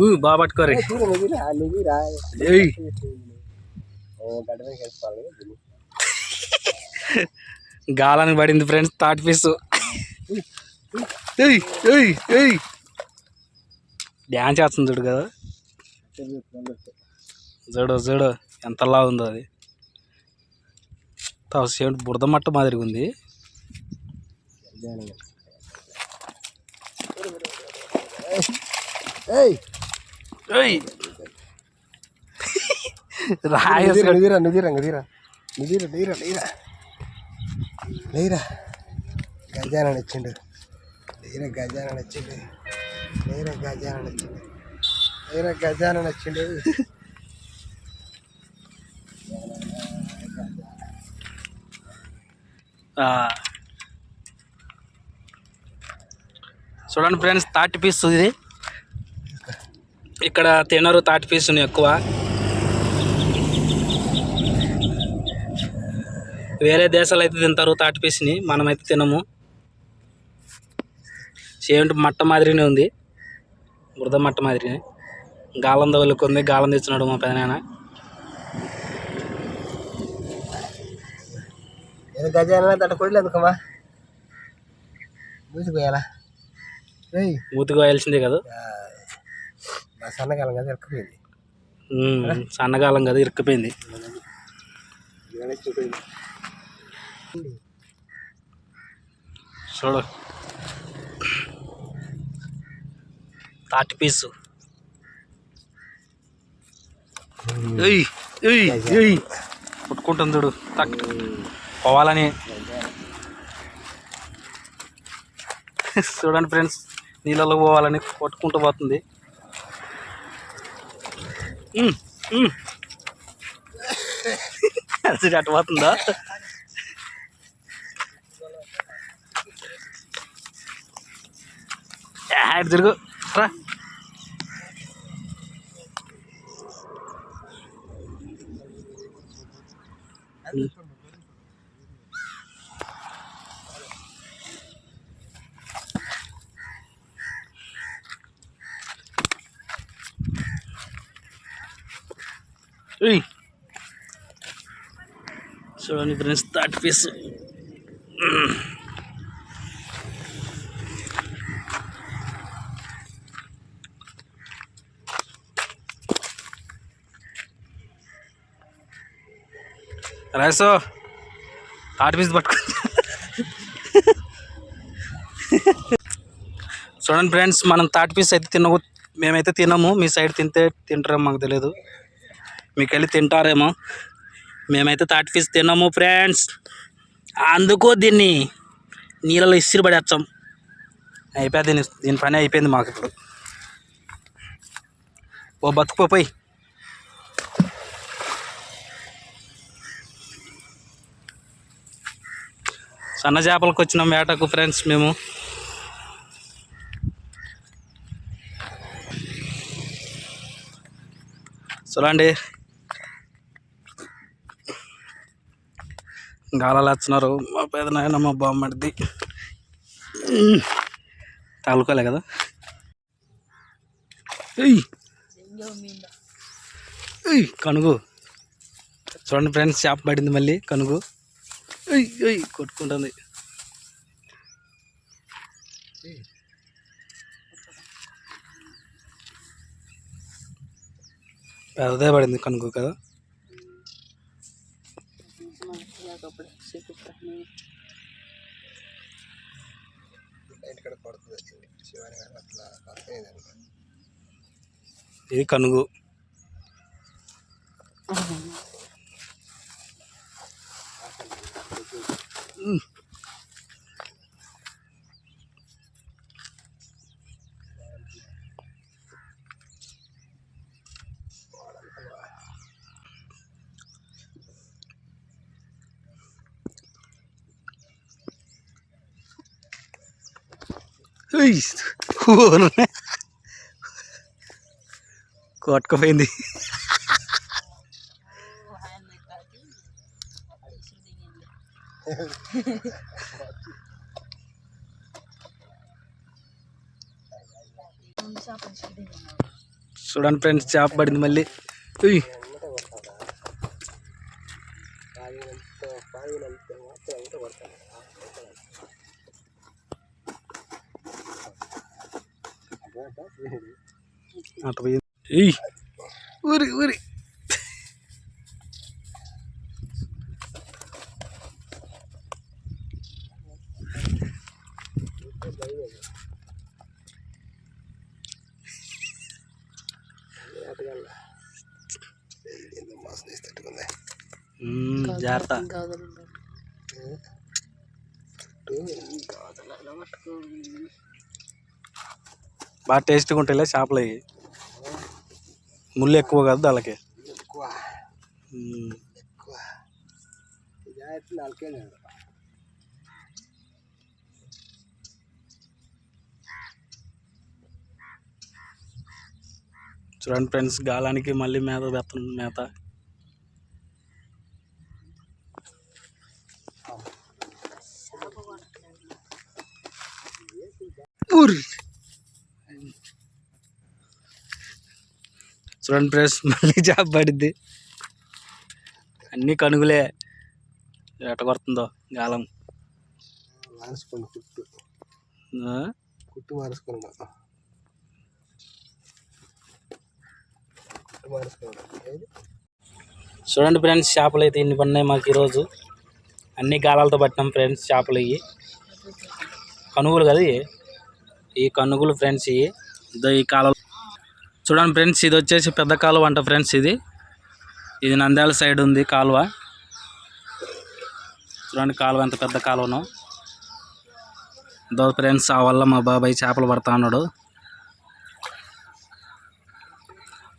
ఊ, బాగా గాలానికి పడింది ఫ్రెండ్స్ థర్డ్ పీస్. డ్యాన్స్ చేస్తుంది చూడు కదా. చూడు చూడు ఎంతలా ఉందో అది. సేమ్ బురద మట్ట మాదిరిగా ఉంది. ఏయ్. ఏయ్. రాయస్ నుదిరా నుదిరా నుదిరా నుదిరా నీరా నీరా నీరా గజాన నచ్చిండు నీరా గజాన నచ్చిండు నీరా గజాన నచ్చిండు నీరా గజాన నచ్చిండు ఆ. చూడండి ఫ్రెండ్స్ తాటి పీస్ ఇది. ఇక్కడ తినరు తాటి పీసుని ఎక్కువ. వేరే దేశాలు అయితే తింటారు తాటి పీస్ని మనమైతే తినము. సేమ్ మట్ట మాదిరినే ఉంది. బురద మట్ట మాదిరినే. గాలం తగులుకుంది గాలం తెచ్చినాడు మా పెదనాయన నేను తట కొడలేదు కమ్మా మూసిపోయాలా మూతికి వేయాల్సిందే కదా. సన్నకాలం కదా ఎక్కిపోయింది ఉమ్, సన్నగాలం కదా ఇరుక్కుపోయింది. చూడు. తాటి పీసు పుట్టుకుంటుంది చూడు. తక్ పోవాలని. చూడండి ఫ్రెండ్స్. నీళ్ళలో పోవాలని కొట్టుకుంటూ పోతుంది. ఉమ్, అటు పోతుందా? అటు తిరుగు. రా. ఏయ్ చూడండి ఫ్రెండ్స్ థర్డ్ పీస్. రైసో థర్డ్ పీస్ పట్టుకో. చూడండి ఫ్రెండ్స్ మనం థర్డ్ పీస్ అయితే తినకు మేమైతే తినము మీ సైడ్ తింటే తింటారేమో మాకు తెలియదు మీకు వెళ్ళి తింటారేమో. మేమైతే థర్డ్ ఫిష్ తిన్నాము ఫ్రెండ్స్. అందుకో దీన్ని నీళ్ళలో ఇసిరి పడేస్తాం. అయిపోయింది దీని దీని పని అయిపోయింది మాకు ఇప్పుడు. ఓ బతుకుపోయి సన్న చేపలకు వచ్చినాం వేటకు ఫ్రెండ్స్ మేము. చూడండి. గాలాలు వచ్చినారు మా పెదనాయన మా బామ్మడిది. తగులుకోలే కదా. ఏయ్! ఏయ్ కనుగు. చూడండి ఫ్రెండ్స్ చేప పడింది మళ్ళీ కనుగు. కొట్టుకుంటుంది. పెద్దదే పడింది కనుగు కదా. అర్థమైంది అనుకో. ఇది కనుగు. కొట్టుకుపోయింది చూడండి ఫ్రెండ్స్ చేప పడింది మళ్ళీ ఉయ్. వెంటనే కొడతాడా పాగినంత పాగినంత మాత్రం వెంట బాగా టేస్ట్గా ఉంటాయిలే చేపలు అవి ముళ్ళు ఎక్కువ కాదు లేదు చూడండి ఫ్రెండ్స్ గాలానికి మళ్ళీ మేత వేస్తుంది మేత. ఊరి చూడండి ఫ్రెండ్స్ మళ్ళీ చేప పడిద్ది. అన్నీ కనుగులే. ఎట్ట కొడుతుందో గాలం. మారుసుకోండి కుట్టు. ఆ? కుట్టు మారుసుకోండి కుట్టు మారుసుకోండి ఏది? చూడండి ఫ్రెండ్స్ చేపలు అయితే ఇన్ని పడినాయి మాకు ఈరోజు. అన్ని గాలాలతో పట్టినాం ఫ్రెండ్స్ చేపలు ఇవి కనుగులు కదా ఈ కనుగులు ఫ్రెండ్స్ ఇవి ఈ కాలువ చూడండి ఫ్రెండ్స్ ఇది వచ్చేసి పెద్ద కాలువ అంట ఫ్రెండ్స్ ఇది. ఇది నంద్యాల సైడ్ ఉంది కాలువ. చూడండి కాలువ ఎంత పెద్ద కాలువను. ఇదో ఫ్రెండ్స్ ఆ వల్ల మా బాబాయ్ చేపలు పడతా ఉన్నాడు.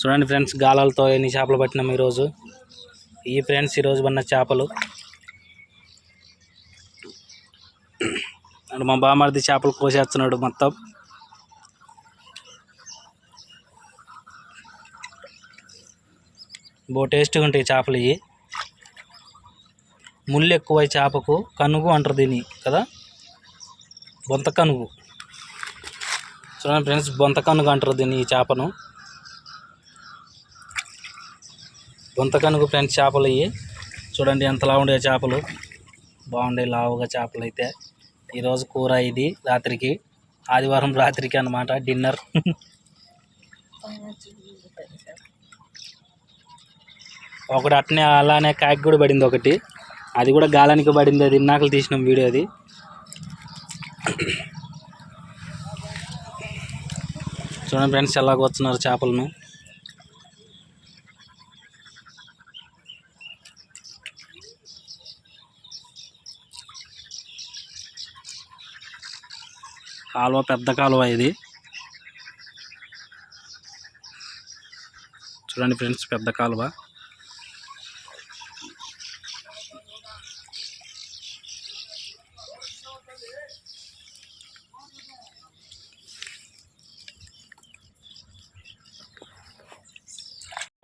చూడండి ఫ్రెండ్స్ గాలాలతో ఎన్ని చేపలు పట్టినాం ఈరోజు. ఈ ఫ్రెండ్స్ ఈరోజు పడిన చేపలు. అండ్ మా బామర్ది చేపలు కోసేస్తున్నాడు మొత్తం. బో టేస్ట్గా ఉంటాయి చేపలు ఇవి ముళ్ళు ఎక్కువ చేపకు. కనుగు అంటారు దీన్ని కదా? బొంత కనుగు. చూడండి ఫ్రెండ్స్ బొంత కనుగు అంటారు దీన్ని ఈ చేపను. బొంత కనుగు ఫ్రెండ్స్ చేపలు ఇవి చూడండి ఎంత లావుండే చేపలు. బాగుండే లావుగా చేపలు అయితే. ఈరోజు కూర ఇది రాత్రికి. ఆదివారం రాత్రికి అన్నమాట డిన్నర్. ఒకటి అట్నే అలానే కాకి కూడా పడింది ఒకటి. అది కూడా గాలానికి పడింది అది ఇన్నాకలు తీసినాం వీడియో అది. చూడండి ఫ్రెండ్స్ ఎలాగ వస్తున్నారు చేపలను. కాలువ పెద్ద కాలువ ఇది. చూడండి ఫ్రెండ్స్ పెద్ద కాలువ.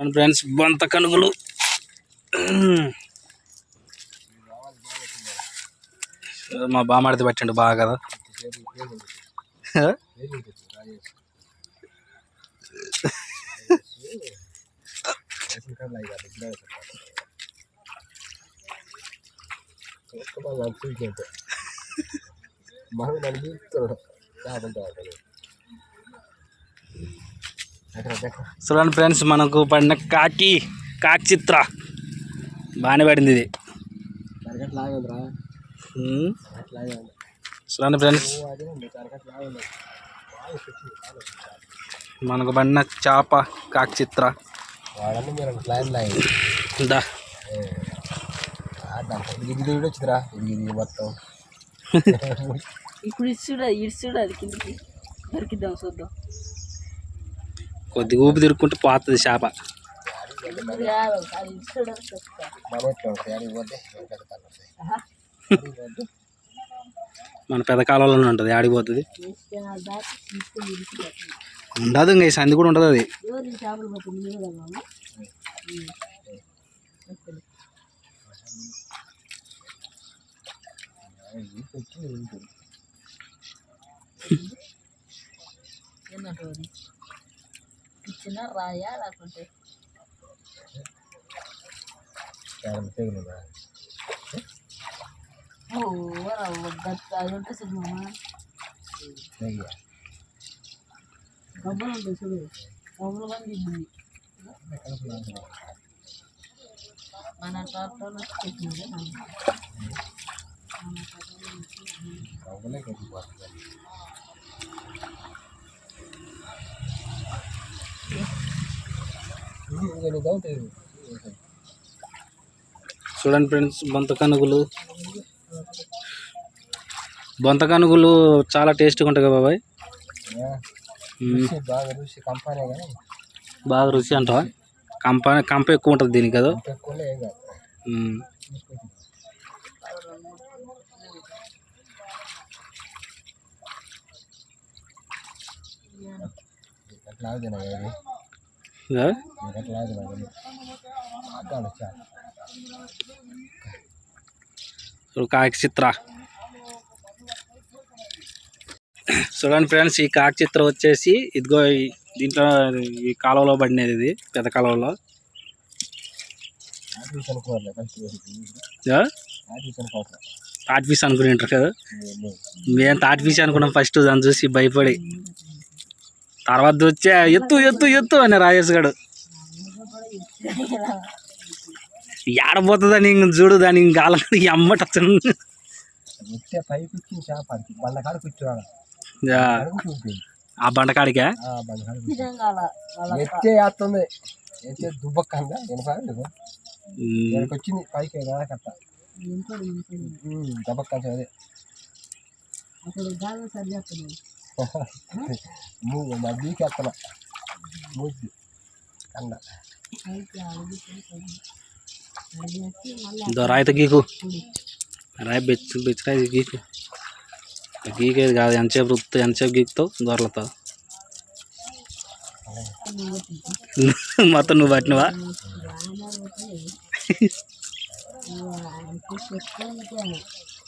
చూడండి ఫ్రెండ్స్ బొంత కనుగులు. మా బామాడిది పట్టండి బాగా. కదా రేషన్ కార్డు చూడండి ఫ్రెండ్స్ మనకు పడిన కాకి కాకి చిత్ర. బాగానే పడింది ఇది. చూడండి ఫ్రెండ్స్. మనకు పడిన చేప కాకి చిత్ర. ఇది మొత్తం. ఇప్పుడు ఇటు చూడ ఇటు చూడ అది కిందకి. దొరికిద్దాం చూద్దాం. కొద్ది ఊపి తిరుక్కుంటే పోతుంది చేప. మన పెద్ద కాలంలోనే ఉంటుంది ఆడిపోతుంది. ఉండదు ఇంకా ఈ సంది కూడా ఉంటుంది అది. ఎవరు ఈ చేపలు పట్టింది మీరు కదా మామ? ఉమ్. ఓకే. ఏందంట ఉంటుంది ఇచ్చిన రాయా లేకుంటే తెగులుందా ఓ అది ఉంటుంది చూడు మామ తెగి డబ్బులు ఉంటుంది చూడు డబ్బులు కానీ తింటుంది మన టాప్లో పెట్టినది డబ్బులే కట్టిపోతుంది చూడండి ఫ్రెండ్స్ బొంత కనుగులు. బొంత కనుగులు చాలా టేస్ట్గా ఉంటాయి కదా బాబాయ్? మ్మ్. రుచి బాగా రుచి కంపెనీ కానీ. బాగా రుచి అంటావా? కంప కంప ఎక్కువ ఉంటుంది దీనికి కదా ఇంకా ఎక్కువలే ఏం కాదు మ్మ్. ఎట్లా ఆగుతున్నా ఏది ఇదా? నీకు ఎట్లా ఆగుతున్నా కానీ అక్కడ వచ్చా ఇప్పుడు కాకి చిత్ర చూడండి ఫ్రెండ్స్ ఈ కాకి చిత్ర వచ్చేసి ఇదిగో దీంట్లో ఈ కాలువలో పడినది ఇది పెద్ద కాలువలో. తాటి పీస్ అనుకుని ఉంటారు కదా? మేము తాటి పీస్ అనుకున్నాం ఫస్ట్ దాన్ని చూసి భయపడి. తర్వాత వచ్చే ఎత్తు ఎత్తు ఎత్తు అని రాజేష్ గారు ఏడపోతుందని ఇంక చూడు దాని ఇంక అమ్మట అసలు ఆ బండకాడికా ఇక్కడికి వచ్చింది. పైకి కదా కట్ట ఇంట్లో ఇంట్లో దబ్బక్కని అదే. చేస్తున్నాడు మూడు ఎత్తన ఇదో రాయిత గీకు రాయి బెచ్చ బెచ్చ రాయి గీకు గీకేది కాదు ఎంతసేపు రుత్తు ఎంతసేపు గీకుతావు దొరలతావు మొత్తం నువ్వు పట్టినవా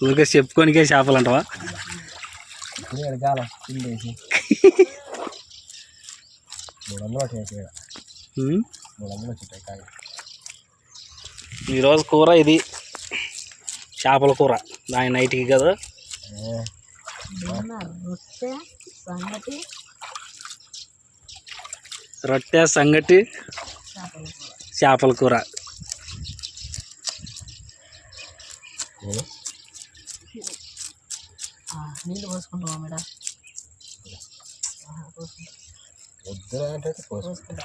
ఊరికే చెప్పుకోనికే చేపలు అంటావా ఎడగాల పిండేసి మూడు వందలు వచ్చాయి మూడు వందలు వచ్చాయి కాయ ఈరోజు కూర ఇది. చేపల కూర. దాని నైట్కి కదా. రొట్టె సంగటి? చేపలు చేపల కూర. నీళ్ళు పోసుకుంటావా మేడం? వద్దురా అంటే పోసుకుంటా.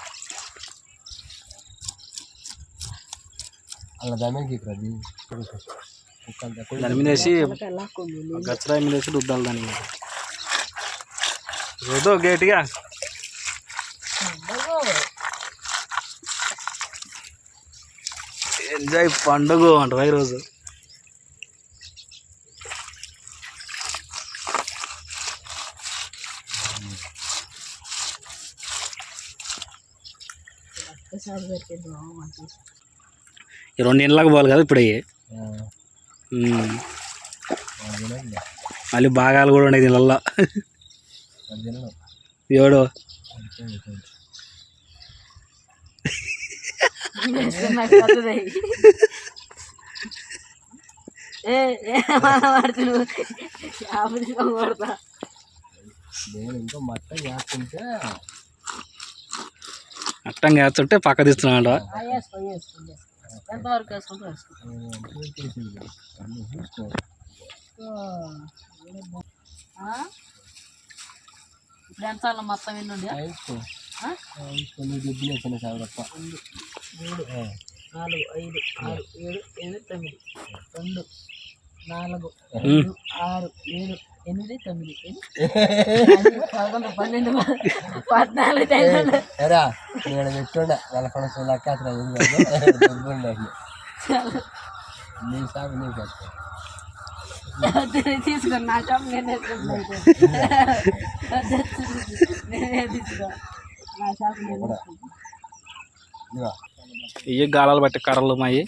అలా దాని మీద వేసి గచ్చరాయి మీద వేసి రుద్దాలి దాని మీద. ఏదో గేట్గా ఎంజాయ్ పండుగ అంటారు ఈరోజు. రెండు ఇండ్లకు పోవాలి కదా ఇప్పుడు. అయ్యి. మళ్ళీ భాగాలు కూడా ఉన్నాయి దీనివల్ల ఏడో ఇంకా మొత్తం చేస్తుంటే అట్టంగా వేస్తుంటే పక్క తీస్తున్నాడు ఎంతవరకు వేసుకుంటూ ఇప్పుడు ఎంత మొత్తం ఎన్ని మూడు నాలుగు ఐదు ఆరు ఏడు ఎనిమిది తొమ్మిది రెండు నాలుగు ఐదు ఆరు ఏడు ఎనిమిది తొమ్మిది పదకొండు పన్నెండు పద్నాలుగు ఎరా నేను పెట్టుండే నెలకొండ లెక్క నీ తీసుకుని నా షాప్. నేనే తీసుకుంటాను. నేనే తీసుకో. నా షాప్ నేనే. ఇదిగో. ఇవి గాలాలు బట్టి కర్రలు మాయి.